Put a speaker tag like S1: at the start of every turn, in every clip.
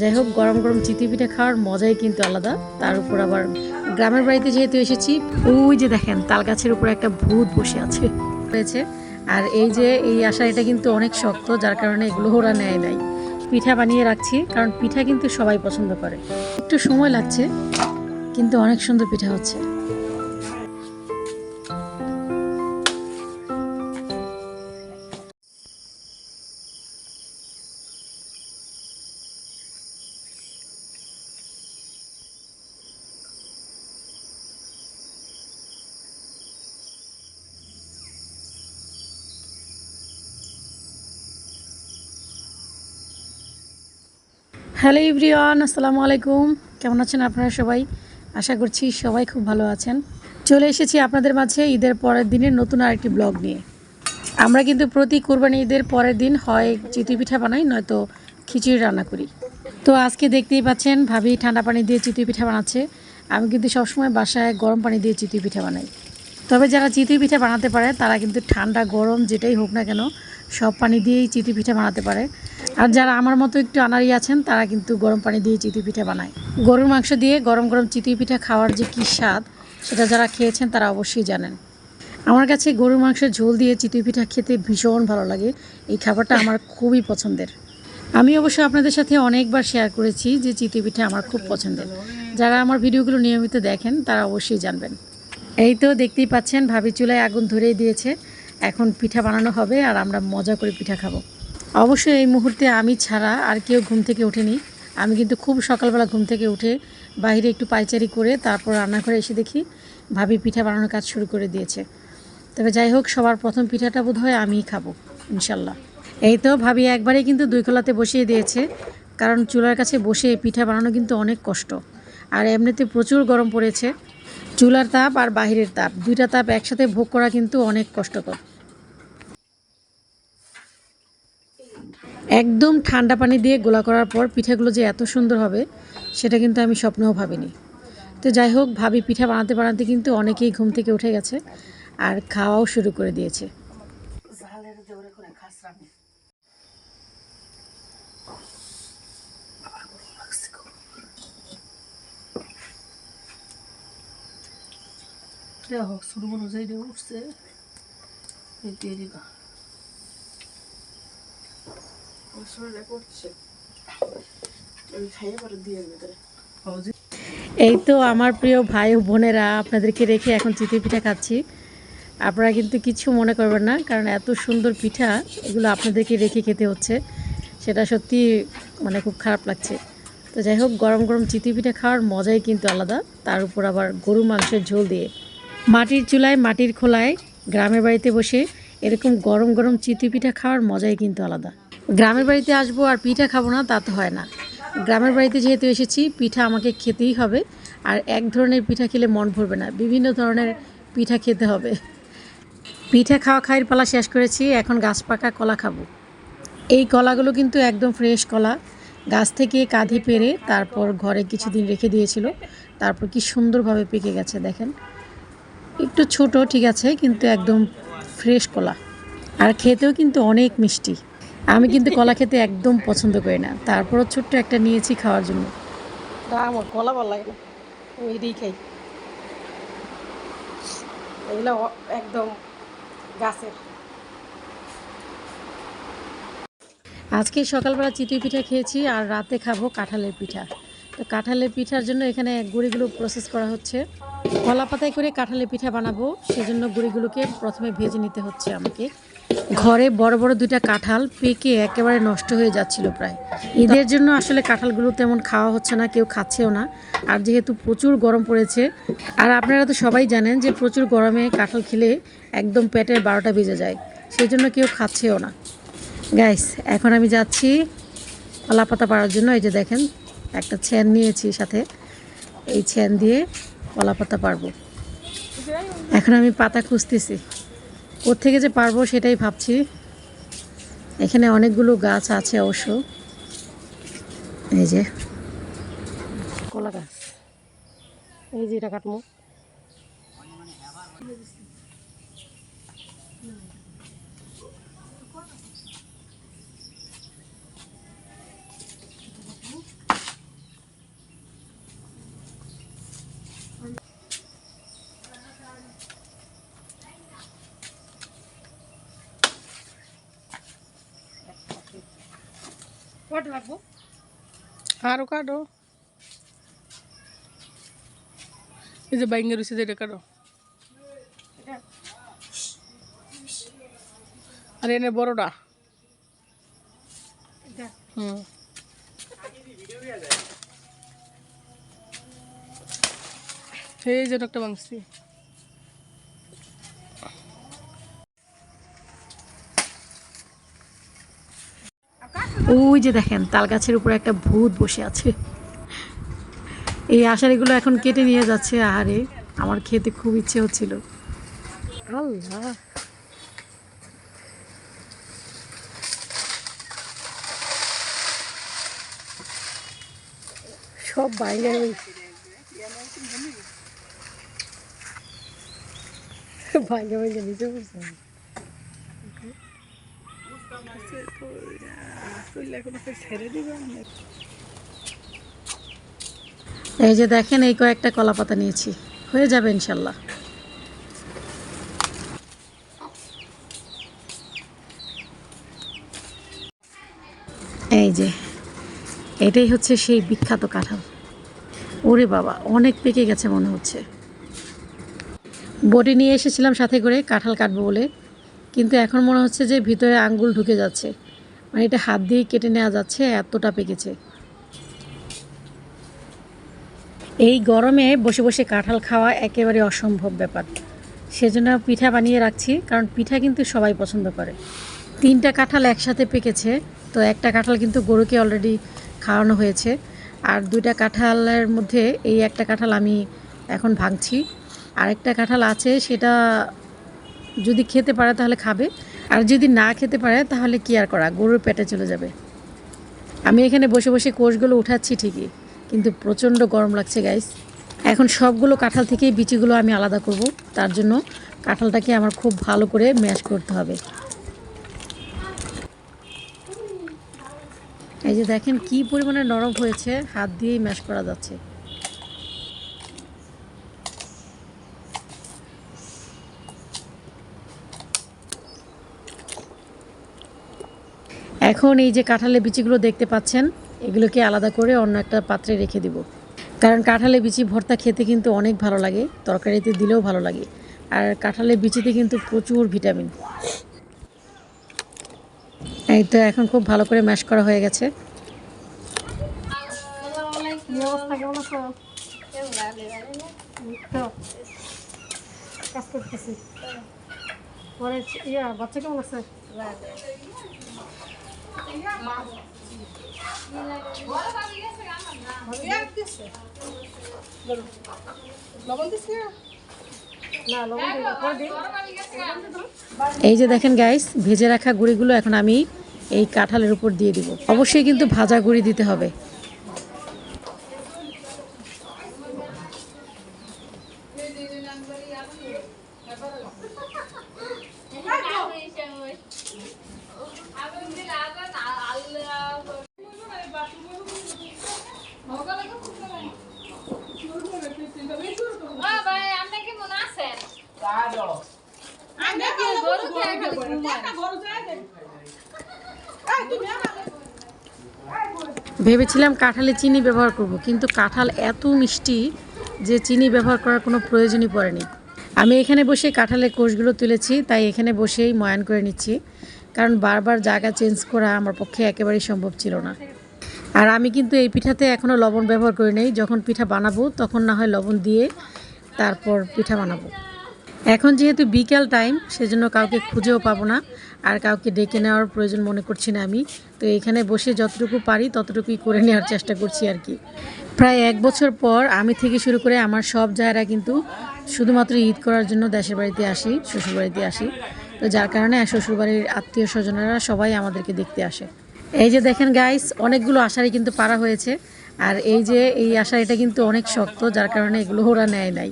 S1: যাই হোক, গরম গরম চিতি পিঠা খাওয়ার মজাই কিন্তু আলাদা। তার উপর আবার গ্রামের বাড়িতে যেহেতু এসেছি, ওই যে দেখেন তাল গাছের উপর একটা ভূত বসে আছে। হয়েছে আর এই যে এই আশা এটা কিন্তু অনেক শক্ত, যার কারণে এগুলো ওরা নেয় নাই। পিঠা বানিয়ে রাখছি, কারণ পিঠা কিন্তু সবাই পছন্দ করে। একটু সময় লাগছে, কিন্তু অনেক সুন্দর পিঠা হচ্ছে। হ্যালো ইভরিওয়ান আসসালামু আলাইকুম। কেমন আছেন আপনারা সবাই? আশা করছি সবাই খুব ভালো আছেন। চলে এসেছি আপনাদের মাঝে ঈদের পরের দিনের নতুন আরেকটি ব্লগ নিয়ে। আমরা কিন্তু প্রতি কোরবানি ঈদের পরের দিন হয় চিতই পিঠা বানাই, নয়তো খিচুড়ি রান্না করি। তো আজকে দেখতেই পাচ্ছেন, ভাবি ঠান্ডা পানি দিয়ে চিতই পিঠা বানাচ্ছে। আমি কিন্তু সবসময় বাসায় গরম পানি দিয়ে চিতই পিঠা বানাই। তবে যারা চিতই পিঠা বানাতে পারে, তারা কিন্তু ঠান্ডা, গরম, যেটাই হোক না কেন সব পানি দিয়েই চিতই পিঠা বানাতে পারে। আর যারা আমার মতো একটু আনারি আছেন, তারা কিন্তু গরম পানি দিয়ে চিতই পিঠা বানায়। গরুর মাংস দিয়ে গরম গরম চিতই পিঠা খাওয়ার যে কী স্বাদ, সেটা যারা খেয়েছেন তারা অবশ্যই জানেন। আমার কাছে গরুর মাংসের ঝোল দিয়ে চিতই পিঠা খেতে ভীষণ ভালো লাগে। এই খাবারটা আমার খুবই পছন্দের। আমি অবশ্য আপনাদের সাথে অনেকবার শেয়ার করেছি যে চিতই পিঠা আমার খুব পছন্দের। যারা আমার ভিডিওগুলো নিয়মিত দেখেন, তারা অবশ্যই জানবেন। এই তো দেখতেই পাচ্ছেন, ভাবি চুলায় আগুন ধরেই দিয়েছে। এখন পিঠা বানানো হবে আর আমরা মজা করে পিঠা খাব। অবশ্যই এই মুহূর্তে আমি ছাড়া আর কেউ ঘুম থেকে ওঠেনি। আমি কিন্তু খুব সকালবেলা ঘুম থেকে উঠে বাইরে একটু পাইচারি করে তারপর রান্নাঘরে এসে দেখি ভাবি পিঠা বানানোর কাজ শুরু করে দিয়েছে। তবে যাই হোক, সবার প্রথম পিঠাটা বোধ হয় আমিই খাব, ইনশাল্লাহ। এই তো ভাবি একবারেই কিন্তু দুই খোলাতে বসিয়ে দিয়েছে, কারণ চুলার কাছে বসে পিঠা বানানো কিন্তু অনেক কষ্ট। আর এমনিতে প্রচুর গরম পড়েছে। চুলার তাপ আর বাহিরের তাপ, দুইটা তাপ একসাথে ভোগ করা কিন্তু অনেক কষ্টকর। একদম ঠান্ডা পানি দিয়ে গোলা করার পর পিঠাগুলো যে এত সুন্দর হবে, সেটা কিন্তু আমি স্বপ্নেও ভাবিনি। তো যাই হোক, ভাবি পিঠা বানাতে বানাতে কিন্তু অনেকেই ঘুম থেকে উঠে গেছে আর খাওয়াও শুরু করে দিয়েছে।
S2: দেখো শুরু অনুযায়ী উঠছে। দিয়ে দিবা।
S1: এই তো আমার প্রিয় ভাই ও বোনেরা, আপনাদেরকে রেখে এখন চিতই পিঠা খাচ্ছি। আপনারা কিন্তু কিছু মনে করবেন না, কারণ এত সুন্দর পিঠা, এগুলো আপনাদেরকে রেখে খেতে হচ্ছে। সেটা সত্যি মানে খুব খারাপ লাগছে। তো যাই হোক, গরম গরম চিতই পিঠা খাওয়ার মজাই কিন্তু আলাদা। তার উপর আবার গরু মাংসের ঝোল দিয়ে। মাটির চুলায়, মাটির খোলায়, গ্রামের বাড়িতে বসে এরকম গরম গরম চিতই পিঠা খাওয়ার মজাই কিন্তু আলাদা। গ্রামের বাড়িতে আসব আর পিঠা খাব না, তা তো হয় না। গ্রামের বাড়িতে যেহেতু এসেছি, পিঠা আমাকে খেতেই হবে। আর এক ধরনের পিঠা খেলে মন ভরবে না, বিভিন্ন ধরনের পিঠা খেতে হবে। পিঠা খাওয়া খাইয়ের পালা শেষ করেছি, এখন গাছ পাকা কলা খাব। এই কলাগুলো কিন্তু একদম ফ্রেশ কলা। গাছ থেকে কাঁধে পেরে তারপর ঘরে কিছুদিন রেখে দিয়েছিল। তারপর কি সুন্দরভাবে পেকে গেছে, দেখেন। একটু ছোট, ঠিক আছে, কিন্তু একদম ফ্রেশ কলা। আর খেতেও কিন্তু অনেক মিষ্টি। আমি কিন্তু কলা খেতে একদম পছন্দ করি না। তারপরও ছোট্ট একটা নিয়েছি খাওয়ার জন্য।
S2: তা আমার কলা ভালো লাগে না। খাই। এগুলো একদম গাছের।
S1: আজকে সকালবেলা চিতই পিঠা খেয়েছি আর রাতে খাব কাঁঠালের পিঠা। তো কাঁঠালের পিঠার জন্য এখানে গুঁড়িগুলো প্রসেস করা হচ্ছে। কলা পাতায় করে কাঁঠালের পিঠা বানাবো সেজন্য গুঁড়িগুলোকে প্রথমে ভেজে নিতে হচ্ছে আমাকে। ঘরে বড় বড় দুইটা কাঁঠাল পেকে একেবারে নষ্ট হয়ে যাচ্ছিল প্রায়। ঈদের জন্য আসলে কাঁঠালগুলো তেমন খাওয়া হচ্ছে না, কেউ খাচ্ছেও না। আর যেহেতু প্রচুর গরম পড়েছে, আর আপনারা তো সবাই জানেন যে প্রচুর গরমে কাঁঠাল খেলে একদম পেটের বারোটা বেজে যায় সেই জন্য কেউ খাচ্ছেও না। গাইস এখন আমি যাচ্ছি কলা পাতা পাড়ার জন্য। এই যে দেখেন, একটা ছ্যান নিয়েছি সাথে। এই ছ্যান দিয়ে কলা পাতা পারব এখন আমি পাতা খুঁজতেছি। কোত্থেকে যে পারব সেটাই ভাবছি। এখানে অনেকগুলো গাছ আছে অবশ্য। এই যে।
S2: কলা গাছ। এই যে এটা কাটবো
S1: কটা রাখব।
S2: আরও কাটো। এই যে বাইঙ্গা রয়েছে যেটা কাটো। আর এনে বড়টা। হুম। এই যে একটা মাংসি
S1: ওই যে দেখেন তাল গাছের উপরে একটা ভূত বসে আছে। এই আষাঢ়িগুলো এখন কেটে নিয়ে যাচ্ছে, আহারে, আমার খেতে খুব ইচ্ছে হচ্ছিল। আল্লাহ। সব বাইরে বাইরে বাইরে নিচে এই যে দেখেন, এই কয়েকটা কলা পাতা নিয়েছি। হয়ে যাবে ইনশাল্লাহ। এই যে, এটাই হচ্ছে সেই বিখ্যাত কাঁঠাল। ওরে বাবা, অনেক পেকে গেছে মনে হচ্ছে। বটি নিয়ে এসেছিলাম সাথে করে কাঁঠাল কাটবো বলে, কিন্তু এখন মনে হচ্ছে যে ভিতরে আঙ্গুল ঢুকে যাচ্ছে। মানে এটা হাত দিয়ে কেটে নেওয়া যাচ্ছে, এতটা পেকেছে। এই গরমে বসে বসে কাঁঠাল খাওয়া একেবারে অসম্ভব ব্যাপার। সেজন্য পিঠা বানিয়ে রাখছি, কারণ পিঠা কিন্তু সবাই পছন্দ করে। তিনটা কাঁঠাল একসাথে পেকেছে, তো একটা কাঁঠাল কিন্তু গরুকে অলরেডি খাওয়ানো হয়েছে। আর দুইটা কাঁঠালের মধ্যে এই একটা কাঁঠাল আমি এখন ভাঙছি। আরেকটা কাঁঠাল আছে, সেটা যদি খেতে পারে তাহলে খাবে। আর যদি না খেতে পারে, তাহলে কি আর করা? গরুর পেটে চলে যাবে। আমি এখানে বসে বসে কোষগুলো উঠাচ্ছি ঠিকই, কিন্তু প্রচণ্ড গরম লাগছে গাইস এখন সবগুলো কাঁঠাল থেকেই বিচিগুলো আমি আলাদা করব। তার জন্য কাঁঠালটাকে আমার খুব ভালো করে ম্যাশ করতে হবে। এই যে দেখেন কি পরিমাণে নরম হয়েছে, হাত দিয়েই ম্যাশ করা যাচ্ছে। এখন এই যে কাঁঠালের বিচিগুলো দেখতে পাচ্ছেন, এগুলোকে আলাদা করে অন্য একটা পাত্রে রেখে দিব। কারণ কাঁঠালের বিচি ভর্তা খেতে কিন্তু অনেক ভালো লাগে, তরকারিতে দিলেও ভালো লাগে। আর কাঁঠালের বিচিতে কিন্তু প্রচুর ভিটামিন। এই তো এখন খুব ভালো করে ম্যাশ করা হয়ে গেছে। কাজ করতেছি পরে ইয়া বাচ্চা কেমন আছে? এই যে দেখেন গাইস ভেজে রাখা গুঁড়িগুলো এখন আমি এই কাঁঠালের উপর দিয়ে দিব। অবশ্যই কিন্তু ভাজা গুঁড়ি দিতে হবে
S3: ভাই আপনি কেমন আছেন আমি কি গরু খেয়ে খালি
S1: ভেবেছিলাম কাঁঠালে চিনি ব্যবহার করব, কিন্তু কাঁঠাল এত মিষ্টি যে চিনি ব্যবহার করার কোনো প্রয়োজনই পড়েনি। আমি এখানে বসে কাঁঠালের কোষগুলো তুলেছি, তাই এখানে বসেই ময়ান করে নিচ্ছি, কারণ বারবার জায়গা চেঞ্জ করা আমার পক্ষে একেবারেই সম্ভব ছিল না। আর আমি কিন্তু এই পিঠাতে এখনও লবণ ব্যবহার করি নাই, যখন পিঠা বানাবো তখন না হয় লবণ দিয়ে তারপর পিঠা বানাবো। এখন যেহেতু বিকেল টাইম, সেজন্য কাউকে খুঁজেও পাবো না। আর কাউকে ডেকে নেওয়ার প্রয়োজন মনে করছি না আমি। তো এখানে বসে যতটুকু পারি ততটুকুই করে নেওয়ার চেষ্টা করছি আর কি। প্রায় এক বছর পর আমি থেকে শুরু করে আমার সব জায়গা কিন্তু শুধুমাত্র ঈদ করার জন্য দেশের বাড়িতে আসি শ্বশুরবাড়িতে আসি। তো যার কারণে শ্বশুরবাড়ির আত্মীয় স্বজনেরা সবাই আমাদেরকে দেখতে আসে। এই যে দেখেন গাইস অনেকগুলো আশারি কিন্তু পারা হয়েছে। আর এই যে এই আশারিটা কিন্তু অনেক শক্ত, যার কারণে এগুলো ওরা নেয় নাই।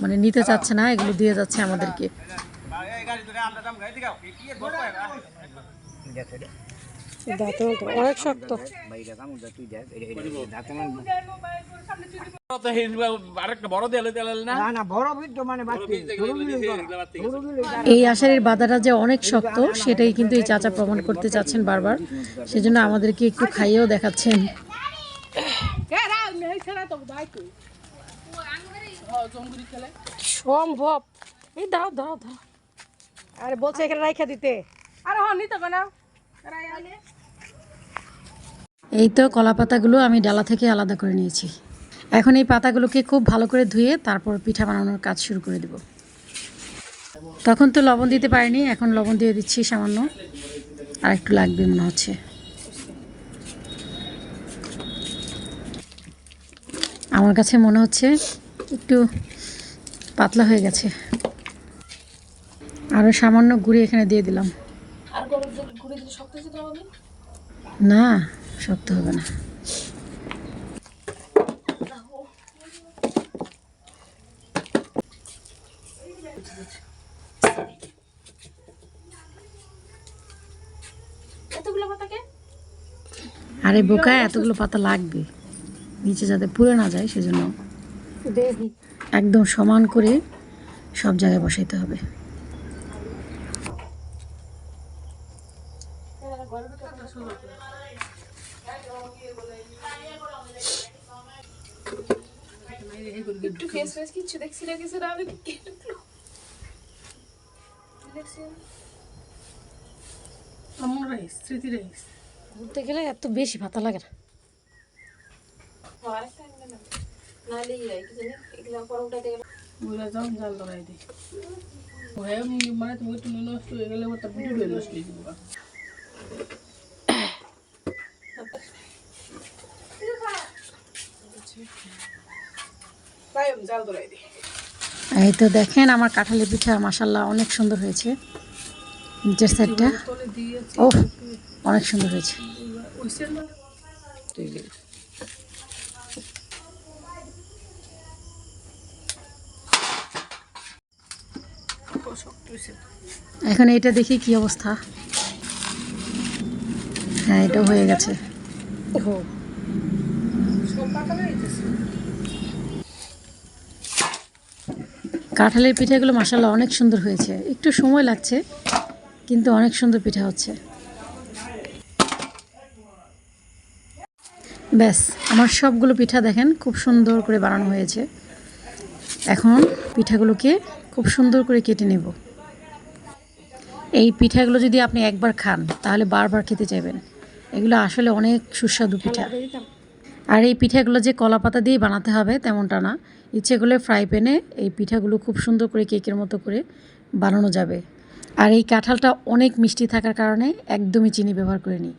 S1: মানে নিতে চাচ্ছে না, এগুলো দিয়ে যাচ্ছে আমাদেরকে। অনেক শক্ত।
S4: এই
S5: মানে
S1: এই আষাঢ়ের বাধাটা যে অনেক শক্ত সেটাই কিন্তু এই চাচা প্রমাণ করতে চাচ্ছেন বারবার। সেজন্য আমাদেরকে একটু খাইয়েও দেখাচ্ছেন। সম্ভব? এই দাও দাও দাও। আরে বলছে এখানে রাইখা দিতে।
S2: আরে হন নিতে না।
S1: এই তো কলা পাতাগুলো আমি ডালা থেকে আলাদা করে নিয়েছি। এখন এই পাতাগুলোকে খুব ভালো করে ধুয়ে তারপর পিঠা বানানোর কাজ শুরু করে দেব। তখন তো লবণ দিতে পারিনি এখন লবণ দিয়ে দিচ্ছি সামান্য। আর একটু লাগবে মনে হচ্ছে। আমার কাছে মনে হচ্ছে একটু পাতলা হয়ে গেছে। আরও সামান্য গুঁড়ি এখানে দিয়ে দিলাম।
S2: আর
S1: না শক্ত হবে না। আরে বোকা এতগুলো পাতা লাগবে। নিচে যাতে পুড়ে না যায় সেজন্য একদম সমান করে সব জায়গায় বসাইতে হবে
S2: একটু ফেস ফেস কিচ্ছু দেখছি না কিছু না আমি আমার রাইস স্মৃতি রাইস
S1: ঘুরতে গেলে এত বেশি পাতা লাগে না
S2: মানে তুমি একটু নষ্ট হয়ে গেলে ওটা ভিডিও নষ্ট হয়ে যাবে
S1: এই তো দেখেন আমার কাঁঠালের পিঠা মাসাল্লাহ অনেক সুন্দর হয়েছে। নিচের সাইডটা ও অনেক সুন্দর
S2: হয়েছে।
S1: এখন এইটা দেখি কি অবস্থা। হ্যাঁ এটা হয়ে গেছে
S2: সব পাতা বেরিয়েছে
S1: কাঁঠালের পিঠাগুলো মাসাল্লাহ অনেক সুন্দর হয়েছে। একটু সময় লাগছে, কিন্তু অনেক সুন্দর পিঠা হচ্ছে। ব্যাস, আমার সবগুলো পিঠা দেখেন খুব সুন্দর করে বানানো হয়েছে। এখন পিঠাগুলোকে খুব সুন্দর করে কেটে নেব। এই পিঠাগুলো যদি আপনি একবার খান, তাহলে বারবার খেতে চাইবেন। এগুলো আসলে অনেক সুস্বাদু পিঠা। আর এই পিঠাগুলো যে কলা পাতা দিয়ে বানাতে হবে তেমনটা না। ইচ্ছে করলে ফ্রাই প্যানে এই পিঠাগুলো খুব সুন্দর করে কেকের মতো করে বানানো যাবে। আর এই কাঁঠালটা অনেক মিষ্টি থাকার কারণে একদমই চিনি ব্যবহার করে নিই।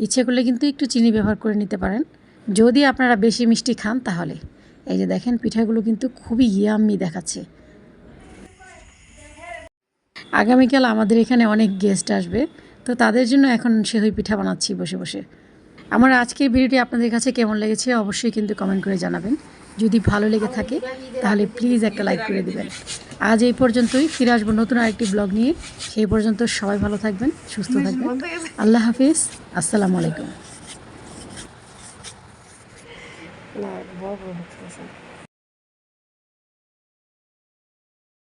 S1: ইচ্ছে করলে কিন্তু একটু চিনি ব্যবহার করে নিতে পারেন। যদি আপনারা বেশি মিষ্টি খান তাহলে। এই যে দেখেন, পিঠাগুলো কিন্তু খুবই ইয়াম্মি দেখাচ্ছে। আগামীকাল আমাদের এখানে অনেক গেস্ট আসবে। তো তাদের জন্য এখন সেহই পিঠা বানাচ্ছি বসে বসে। আমার আজকের ভিডিওটি আপনাদের কাছে কেমন লেগেছে অবশ্যই কিন্তু কমেন্ট করে জানাবেন। যদি ভালো লেগে থাকে, তাহলে প্লিজ একটা লাইক করে দেবেন। আজ এই পর্যন্তই, ফিরে আসব নতুন আরেকটি ব্লগ নিয়ে। সেই পর্যন্ত সবাই ভালো থাকবেন, সুস্থ থাকবেন। আল্লাহ হাফিজ, আসসালামু আলাইকুম।